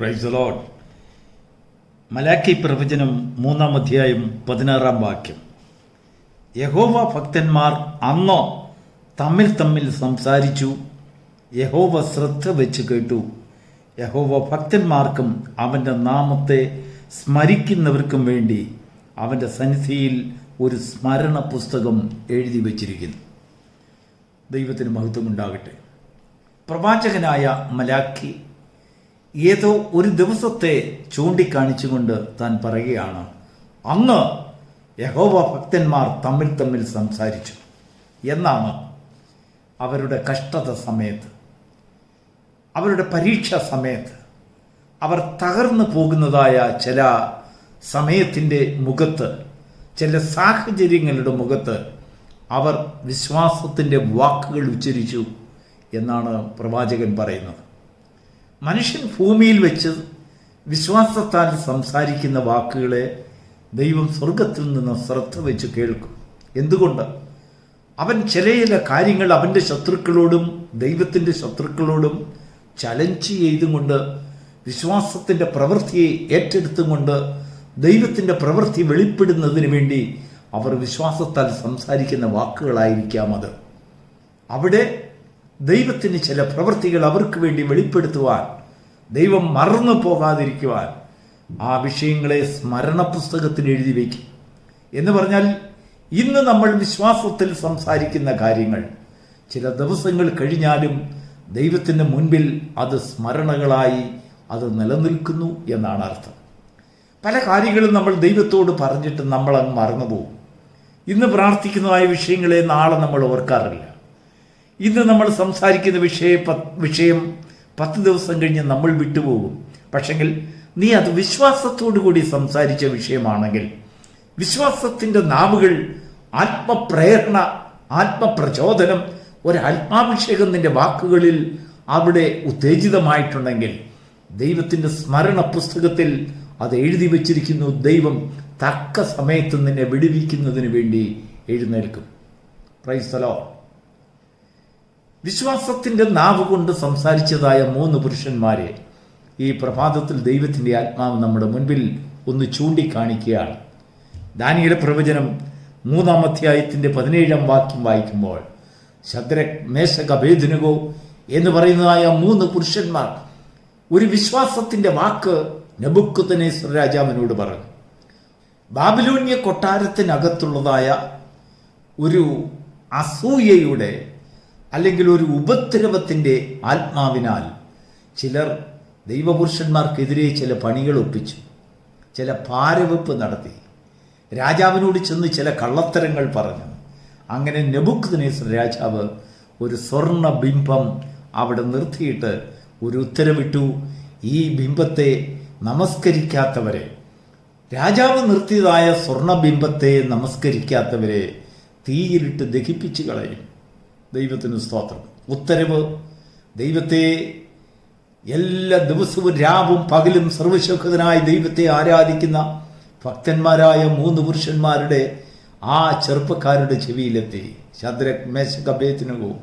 Price load Malachi പ്രവചനം മൂന്നാം അധ്യായം പതിനാറാം വാക്യം. യഹോവ ഭക്തന്മാർ അന്നോ തമ്മിൽ തമ്മിൽ സംസാരിച്ചു. യഹോവ ശ്രദ്ധ വെച്ച് കേട്ടു. യഹോവ ഭക്തന്മാർക്കും അവന്റെ നാമത്തെ സ്മരിക്കുന്നവർക്കും വേണ്ടി അവന്റെ സന്നിധിയിൽ ഒരു സ്മരണ പുസ്തകം എഴുതി വച്ചിരിക്കുന്നു. ദൈവത്തിന് മഹത്വമുണ്ടാകട്ടെ. പ്രവാചകനായ മലാക്കി ഏതോ ഒരു ദിവസത്തെ ചൂണ്ടിക്കാണിച്ചുകൊണ്ട് താൻ പറയുകയാണ്. അന്ന് യഹോവ ഭക്തന്മാർ തമ്മിൽ തമ്മിൽ സംസാരിച്ചു. എന്നാണ് അവരുടെ കഷ്ടത സമയത്ത്. അവരുടെ പരീക്ഷ സമയത്ത്. അവർ തകർന്നു പോകുന്നതായ ചില സമയത്തിന്റെ മുഖത്ത് ചില സാഹചര്യങ്ങളുടെ മുഖത്ത് അവർ വിശ്വാസത്തിന്റെ വാക്കുകൾ ഉച്ചരിച്ചു എന്നാണ് പ്രവാചകൻ പറയുന്നത്. മനുഷ്യൻ ഭൂമിയിൽ വെച്ച് വിശ്വാസത്താൽ സംസാരിക്കുന്ന വാക്കുകളെ ദൈവം സ്വർഗത്തിൽ നിന്ന് ശ്രദ്ധ വെച്ച് കേൾക്കും. എന്തുകൊണ്ട്? അവൻ ചില ചില കാര്യങ്ങൾ അവന്റെ ശത്രുക്കളോടും ദൈവത്തിന്റെ ശത്രുക്കളോടും ചലഞ്ച് ചെയ്തുകൊണ്ട് വിശ്വാസത്തിന്റെ പ്രവൃത്തിയെ ഏറ്റെടുത്തുകൊണ്ട് ദൈവത്തിന്റെ പ്രവൃത്തി വെളിപ്പെടുന്നതിന് വേണ്ടി അവർ വിശ്വാസത്താൽ സംസാരിക്കുന്ന വാക്കുകളായിരിക്കാം അത്. അവിടെ ദൈവത്തിന് ചില പ്രവൃത്തികൾ അവർക്ക് വേണ്ടി വെളിപ്പെടുത്തുവാൻ ദൈവം മറന്നു പോകാതിരിക്കുവാൻ ആ വിഷയങ്ങളെ സ്മരണ പുസ്തകത്തിൽ എഴുതി വയ്ക്കും. എന്ന് പറഞ്ഞാൽ ഇന്ന് നമ്മൾ വിശ്വാസത്തിൽ സംസാരിക്കുന്ന കാര്യങ്ങൾ ചില ദിവസങ്ങൾ കഴിഞ്ഞാലും ദൈവത്തിന്റെ മുൻപിൽ അത് സ്മരണകളായി അത് നിലനിൽക്കുന്നു എന്നാണ് അർത്ഥം. പല കാര്യങ്ങളും നമ്മൾ ദൈവത്തോട് പറഞ്ഞിട്ട് നമ്മൾ അങ്ങ് മറന്നുപോകും. ഇന്ന് പ്രാർത്ഥിക്കുന്നതായ വിഷയങ്ങളെ നാളെ നമ്മൾ ഓർക്കാറില്ല. ഇന്ന് നമ്മൾ സംസാരിക്കുന്ന വിഷയ വിഷയം പത്ത് ദിവസം കഴിഞ്ഞ് നമ്മൾ വിട്ടുപോകും. പക്ഷെങ്കിൽ നീ അത് വിശ്വാസത്തോടു കൂടി സംസാരിച്ച വിഷയമാണെങ്കിൽ വിശ്വാസത്തിന്റെ നാവുകൾ ആത്മപ്രേരണ ആത്മപ്രചോദനം ഒരു നിന്റെ വാക്കുകളിൽ അവിടെ ഉത്തേജിതമായിട്ടുണ്ടെങ്കിൽ ദൈവത്തിന്റെ സ്മരണ പുസ്തകത്തിൽ അത് എഴുതി വച്ചിരിക്കുന്നു. ദൈവം തക്ക സമയത്ത് നിന്നെ വിടുവിക്കുന്നതിന് വേണ്ടി എഴുന്നേൽക്കും. പ്രൈസ്തലോ വിശ്വാസത്തിന്റെ നാവ് കൊണ്ട് സംസാരിച്ചതായ മൂന്ന് പുരുഷന്മാരെ ഈ പ്രഭാതത്തിൽ ദൈവത്തിന്റെ ആത്മാവ് നമ്മുടെ മുൻപിൽ ഒന്ന് ചൂണ്ടിക്കാണിക്കുകയാണ്. ദാനിയുടെ പ്രവചനം മൂന്നാം അധ്യായത്തിന്റെ പതിനേഴാം വാക്യം വായിക്കുമ്പോൾ ശദ്ര മേശക ഭേദനുകോ എന്ന് പറയുന്നതായ മൂന്ന് പുരുഷന്മാർ ഒരു വിശ്വാസത്തിന്റെ വാക്ക് നബുക്കുത്തനേശ്വര രാജാവിനോട് പറഞ്ഞു. ബാബിലോണിയ കൊട്ടാരത്തിനകത്തുള്ളതായ ഒരു അസൂയയുടെ അല്ലെങ്കിൽ ഒരു ഉപദ്രവത്തിന്റെ ആത്മാവിനാൽ ചിലർ ദൈവപുരുഷന്മാർക്കെതിരെ ചില പണികൾ ഒപ്പിച്ചു ചില പാരവെപ്പ് നടത്തി. രാജാവിനോട് ചെന്ന് ചില കള്ളത്തരങ്ങൾ പറഞ്ഞു. അങ്ങനെ നെബുക്കുദ്നേസർ രാജാവ് ഒരു സ്വർണ ബിംബം അവിടെ നിർത്തിയിട്ട് ഒരു ഉത്തരവിട്ടു. ഈ ബിംബത്തെ നമസ്കരിക്കാത്തവരെ രാജാവ് നിർത്തിയതായ സ്വർണബിംബത്തെ നമസ്കരിക്കാത്തവരെ തീയിലിട്ട് ദഹിപ്പിച്ചു കളയും. ദൈവത്തിന് സ്തോത്രം. ഉത്തരവ് ദൈവത്തെ എല്ലാ ദിവസവും രാവും പകലും സർവശക്തനായ ദൈവത്തെ ആരാധിക്കുന്ന ഭക്തന്മാരായ മൂന്ന് പുരുഷന്മാരുടെ ആ ചെറുപ്പക്കാരുടെ ചെവിയിലെത്തി. ശദ്രക് മേശകഭേത്തിനകവും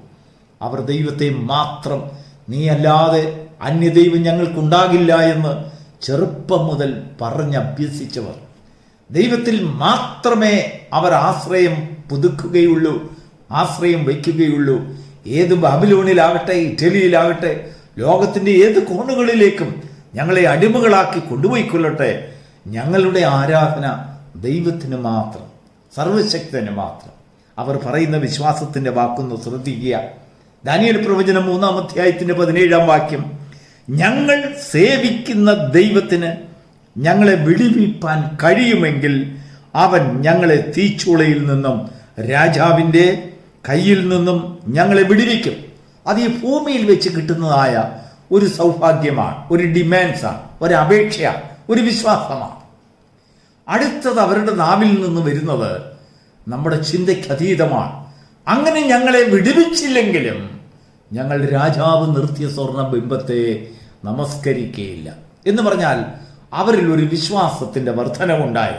അവർ ദൈവത്തെ മാത്രം നീ അല്ലാതെ അന്യദൈവം ഞങ്ങൾക്കുണ്ടാകില്ല എന്ന് ചെറുപ്പം മുതൽ പറഞ്ഞഭ്യസിച്ചവർ ദൈവത്തിൽ മാത്രമേ അവർ ആശ്രയം പുതുക്കുകയുള്ളൂ. ആശ്രയം വയ്ക്കുകയുള്ളൂ. ഏത് ബാബിലോണിലാകട്ടെ ഇറ്റലിയിലാകട്ടെ ലോകത്തിന്റെ ഏത് കോണുകളിലേക്കും ഞങ്ങളെ അടിമകളാക്കി കൊണ്ടുപോയിക്കൊള്ളട്ടെ. ഞങ്ങളുടെ ആരാധന ദൈവത്തിന് മാത്രം സർവശക്തന് മാത്രം. അവർ പറയുന്ന വിശ്വാസത്തിന്റെ വാക്കൊന്ന് ശ്രദ്ധിക്കുക. ദാനിയൽ പ്രവചനം മൂന്നാം അധ്യായത്തിന്റെ പതിനേഴാം വാക്യം ഞങ്ങൾ സേവിക്കുന്ന ദൈവത്തിന് ഞങ്ങളെ വിടിവിപ്പാൻ കഴിയുമെങ്കിൽ അവൻ ഞങ്ങളെ തീച്ചുളയിൽ നിന്നും രാജാവിന്റെ കയ്യിൽ നിന്നും ഞങ്ങളെ വിടുവിക്കും. അത് ഈ ഭൂമിയിൽ വെച്ച് കിട്ടുന്നതായ ഒരു സൗഭാഗ്യമാണ് ഒരു ഡിമാൻഡ്സാണ് ഒരു അപേക്ഷയാണ് ഒരു വിശ്വാസമാണ്. അടുത്തത് അവരുടെ നാവിൽ നിന്ന് വരുന്നത് നമ്മുടെ ചിന്തയ്ക്ക് അതീതമാണ്. അങ്ങനെ ഞങ്ങളെ വിടുവിച്ചില്ലെങ്കിലും ഞങ്ങൾ രാജാവ് നിർത്തിയ സ്വർണ ബിംബത്തെ നമസ്കരിക്കുകയില്ല എന്ന് പറഞ്ഞാൽ അവരിൽ ഒരു വിശ്വാസത്തിന്റെ വർധനവുണ്ടായി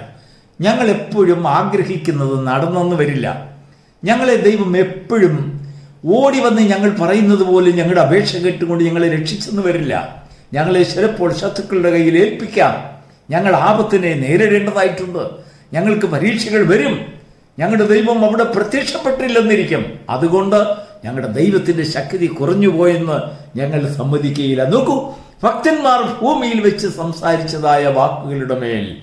ഞങ്ങൾ എപ്പോഴും ആഗ്രഹിക്കുന്നത് നടന്നെന്ന് വരില്ല. ഞങ്ങളെ ദൈവം എപ്പോഴും ഓടി വന്ന് ഞങ്ങൾ പറയുന്നത് പോലെ ഞങ്ങളുടെ അപേക്ഷ കേട്ടുകൊണ്ട് ഞങ്ങളെ രക്ഷിച്ചെന്ന് വരില്ല. ഞങ്ങളെ ചിലപ്പോൾ ശത്രുക്കളുടെ കയ്യിൽ ഏൽപ്പിക്കാം. ഞങ്ങൾ ആപത്തിനെ നേരിടേണ്ടതായിട്ടുണ്ട്. ഞങ്ങൾക്ക് പരീക്ഷകൾ വരും. ഞങ്ങളുടെ ദൈവം അവിടെ പ്രത്യക്ഷപ്പെട്ടില്ലെന്നിരിക്കും. അതുകൊണ്ട് ഞങ്ങളുടെ ദൈവത്തിന്റെ ശക്തി കുറഞ്ഞു പോയെന്ന് ഞങ്ങൾ സമ്മതിക്കുകയില്ല. നോക്കൂ ഭക്തന്മാർ ഭൂമിയിൽ വെച്ച് സംസാരിച്ചതായ വാക്കുകളുടെ മേൽ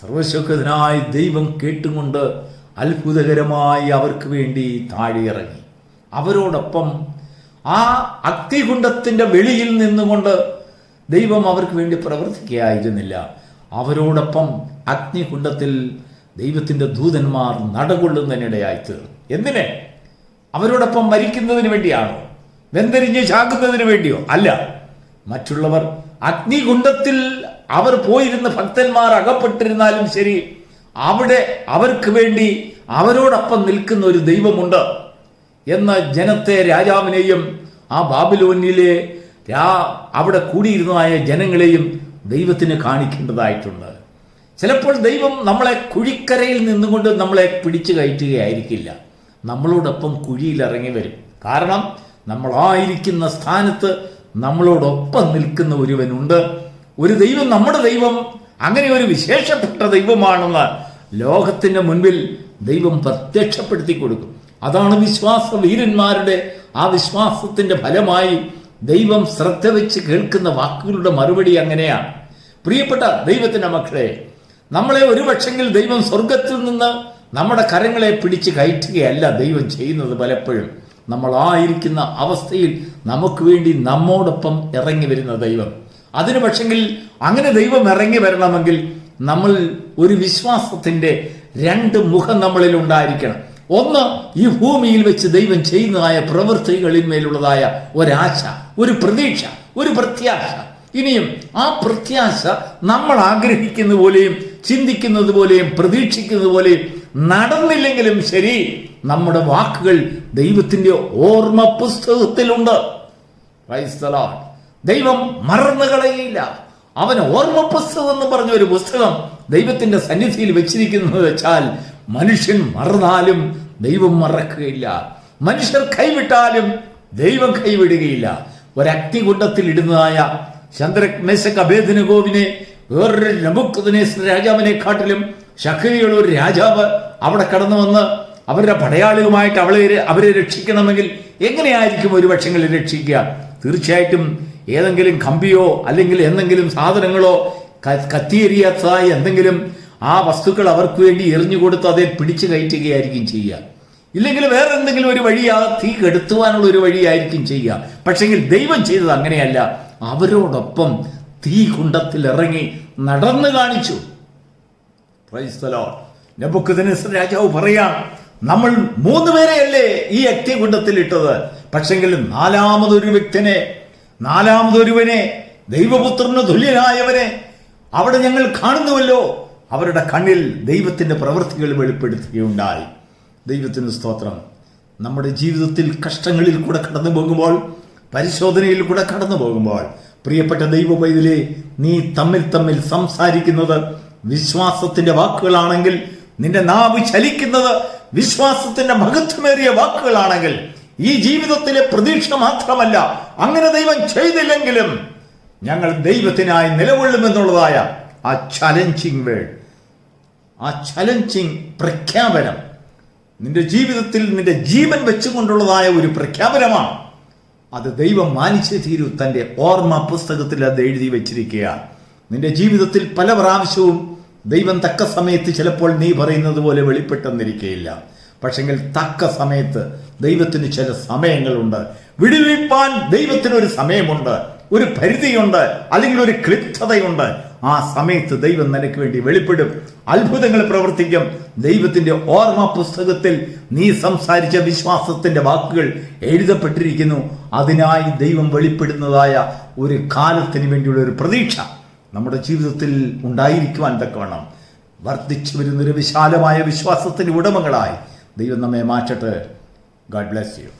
സർവശക്തനായ ദൈവം കേട്ടുകൊണ്ട് അത്ഭുതകരമായി അവർക്ക് വേണ്ടി താഴെയിറങ്ങി. അവരോടൊപ്പം ആ അഗ്നികുണ്ഡത്തിന്റെ വെളിയിൽ നിന്നുകൊണ്ട് ദൈവം അവർക്ക് വേണ്ടി പ്രവർത്തിക്കുകയായിരുന്നില്ല. അവരോടൊപ്പം അഗ്നികുണ്ടത്തിൽ ദൈവത്തിന്റെ ദൂതന്മാർ നടകൊള്ളുന്നതിനിടയായി തീർന്നു എന്തിനെ? അവരോടൊപ്പം മരിക്കുന്നതിന് വേണ്ടിയാണോ? വെന്തരിഞ്ഞ് ചാകുന്നതിന് വേണ്ടിയോ? അല്ല. മറ്റുള്ളവർ അഗ്നികുണ്ടത്തിൽ അവർ പോയിരുന്ന ഭക്തന്മാർ അകപ്പെട്ടിരുന്നാലും ശരി അവിടെ അവർക്ക് വേണ്ടി അവരോടൊപ്പം നിൽക്കുന്ന ഒരു ദൈവമുണ്ട് എന്ന ജനത്തെ രാജാവിനെയും ആ ബാബിലോനിലെ രാ അവിടെ കൂടിയിരുന്നതായ ജനങ്ങളെയും ദൈവത്തിന് കാണിക്കേണ്ടതായിട്ടുണ്ട്. ചിലപ്പോൾ ദൈവം നമ്മളെ കുഴിക്കരയിൽ നിന്നുകൊണ്ട് നമ്മളെ പിടിച്ചു കയറ്റുകയായിരിക്കില്ല. നമ്മളോടൊപ്പം കുഴിയിലിറങ്ങി വരും. കാരണം നമ്മളായിരിക്കുന്ന സ്ഥാനത്ത് നമ്മളോടൊപ്പം നിൽക്കുന്ന ഒരുവനുണ്ട്. ഒരു ദൈവം നമ്മുടെ ദൈവം അങ്ങനെ ഒരു വിശേഷപ്പെട്ട ദൈവമാണെന്ന് ലോകത്തിന്റെ മുൻപിൽ ദൈവം പ്രത്യക്ഷപ്പെടുത്തി കൊടുക്കും. അതാണ് വിശ്വാസ വീരന്മാരുടെ ആ വിശ്വാസത്തിന്റെ ഫലമായി ദൈവം ശ്രദ്ധ വെച്ച് കേൾക്കുന്ന വാക്കുകളുടെ മറുപടി അങ്ങനെയാണ്. പ്രിയപ്പെട്ട ദൈവത്തിന്റെ മക്കളെ നമ്മളെ ഒരുപക്ഷെങ്കിൽ ദൈവം സ്വർഗത്തിൽ നിന്ന് നമ്മുടെ കരങ്ങളെ പിടിച്ച് കയറ്റുകയല്ല ദൈവം ചെയ്യുന്നത് പലപ്പോഴും. നമ്മളായിരിക്കുന്ന അവസ്ഥയിൽ നമുക്ക് വേണ്ടി നമ്മോടൊപ്പം ഇറങ്ങി വരുന്ന ദൈവം. അതിനു പക്ഷെങ്കിൽ അങ്ങനെ ദൈവം ഇറങ്ങി വരണമെങ്കിൽ നമ്മൾ ഒരു വിശ്വാസത്തിന്റെ രണ്ട് മുഖം നമ്മളിൽ ഉണ്ടായിരിക്കണം. ഒന്ന് ഈ ഭൂമിയിൽ വെച്ച് ദൈവം ചെയ്യുന്നതായ പ്രവൃത്തികളിന്മേലുള്ളതായ ഒരാശ ഒരു പ്രതീക്ഷ ഒരു പ്രത്യാശ. ഇനിയും ആ പ്രത്യാശ നമ്മൾ ആഗ്രഹിക്കുന്ന പോലെയും ചിന്തിക്കുന്നത് പോലെയും പ്രതീക്ഷിക്കുന്നത് പോലെയും നടന്നില്ലെങ്കിലും ശരി നമ്മുടെ വാക്കുകൾ ദൈവത്തിന്റെ ഓർമ്മ പുസ്തകത്തിലുണ്ട്. ദൈവം മറന്നു കളയില്ല അവൻ ഓർമ്മ പുസ്തകം എന്ന് പറഞ്ഞ ഒരു പുസ്തകം ദൈവത്തിന്റെ സന്നിധിയിൽ വെച്ചിരിക്കുന്നത് വെച്ചാൽ മനുഷ്യൻ മറന്നാലും ദൈവം മറക്കുകയില്ല. മനുഷ്യർ കൈവിട്ടാലും ദൈവം കൈവിടുകയില്ല. ഒരഗ്നികുണ്ടത്തിൽ ഇടുന്നതായ ചന്ദ്രക് മേശക് അഭേദനഗോവിനെ വേറൊരു നബുക്കുദ്നേസർ രാജാവിനെ കാട്ടിലും ശക്തിയുള്ള ഒരു രാജാവ് അവിടെ കടന്നു വന്ന് അവരുടെ പടയാളികളുമായിട്ട് അവളെ അവരെ രക്ഷിക്കണമെങ്കിൽ എങ്ങനെയായിരിക്കും ഒരു പക്ഷങ്ങളിൽ രക്ഷിക്കുക? തീർച്ചയായിട്ടും ഏതെങ്കിലും കമ്പിയോ അല്ലെങ്കിൽ എന്തെങ്കിലും സാധനങ്ങളോ ക- എന്തെങ്കിലും ആ വസ്തുക്കൾ അവർക്ക് വേണ്ടി എറിഞ്ഞു കൊടുത്ത് അതിൽ പിടിച്ചു കയറ്റുകയായിരിക്കും ചെയ്യുക. ഇല്ലെങ്കിൽ വേറെ എന്തെങ്കിലും ഒരു വഴി ആ തീ കെടുത്തുവാനുള്ള ഒരു വഴിയായിരിക്കും ചെയ്യുക. പക്ഷെങ്കിൽ ദൈവം ചെയ്തത് അങ്ങനെയല്ല. അവരോടൊപ്പം തീ കുണ്ടത്തിൽ ഇറങ്ങി നടന്നു കാണിച്ചു. രാജാവ് പറയാം നമ്മൾ മൂന്ന് പേരെയല്ലേ ഈ അഗ്നികുണ്ടത്തിൽ ഇട്ടത്? പക്ഷെങ്കിൽ നാലാമതൊരു വ്യക്തിനെ നാലാമതൊരുവനെ ദൈവപുത്രന് തുല്യനായവനെ അവിടെ ഞങ്ങൾ കാണുന്നുവല്ലോ. അവരുടെ കണ്ണിൽ ദൈവത്തിന്റെ പ്രവൃത്തികൾ വെളിപ്പെടുത്തുകയുണ്ടായി. ദൈവത്തിന് സ്തോത്രം. നമ്മുടെ ജീവിതത്തിൽ കഷ്ടങ്ങളിൽ കൂടെ കടന്നു പോകുമ്പോൾ പരിശോധനയിൽ കൂടെ കടന്നു പോകുമ്പോൾ പ്രിയപ്പെട്ട ദൈവ പൈതലെ നീ തമ്മിൽ തമ്മിൽ സംസാരിക്കുന്നത് വിശ്വാസത്തിന്റെ വാക്കുകളാണെങ്കിൽ നിന്റെ നാവ് ചലിക്കുന്നത് വിശ്വാസത്തിന്റെ മഹത്വമേറിയ വാക്കുകളാണെങ്കിൽ ഈ ജീവിതത്തിലെ പ്രതീക്ഷ മാത്രമല്ല അങ്ങനെ ദൈവം ചെയ്തില്ലെങ്കിലും ഞങ്ങൾ ദൈവത്തിനായി നിലകൊള്ളുമെന്നുള്ളതായ ആ ചലഞ്ചിങ് വേൾഡ് ആ ചലഞ്ചിങ് പ്രഖ്യാപനം നിന്റെ ജീവിതത്തിൽ നിന്റെ ജീവൻ വെച്ചുകൊണ്ടുള്ളതായ ഒരു പ്രഖ്യാപനമാണ്. അത് ദൈവം മാനിച്ചേ തീരൂ തന്റെ ഓർമ്മ പുസ്തകത്തിൽ അത് എഴുതി വച്ചിരിക്കുക നിന്റെ ജീവിതത്തിൽ പല പ്രാവശ്യവും ദൈവം തക്ക സമയത്ത് ചിലപ്പോൾ നീ പറയുന്നത് പോലെ വെളിപ്പെട്ടെന്നിരിക്കുകയില്ല പക്ഷെങ്കിൽ തക്ക സമയത്ത് ദൈവത്തിന് ചില സമയങ്ങളുണ്ട്. വിടുവിപ്പാൻ ദൈവത്തിന് ഒരു സമയമുണ്ട്. ഒരു പരിധിയുണ്ട്. അല്ലെങ്കിൽ ഒരു ക്ലിപ്തതയുണ്ട്. ആ സമയത്ത് ദൈവം നിനക്ക് വേണ്ടി വെളിപ്പെടും. അത്ഭുതങ്ങൾ പ്രവർത്തിക്കും. ദൈവത്തിന്റെ ഓർമ്മ പുസ്തകത്തിൽ നീ സംസാരിച്ച വിശ്വാസത്തിന്റെ വാക്കുകൾ എഴുതപ്പെട്ടിരിക്കുന്നു. അതിനായി ദൈവം വെളിപ്പെടുന്നതായ ഒരു കാലത്തിന് വേണ്ടിയുള്ള ഒരു പ്രതീക്ഷ നമ്മുടെ ജീവിതത്തിൽ ഉണ്ടായിരിക്കുവാൻ തക്കവണ്ണം. വർദ്ധിച്ചു വരുന്നൊരു വിശാലമായ വിശ്വാസത്തിന് ഉടമകളായി ദൈവം നമ്മെ മാറ്റട്ടെ. God bless you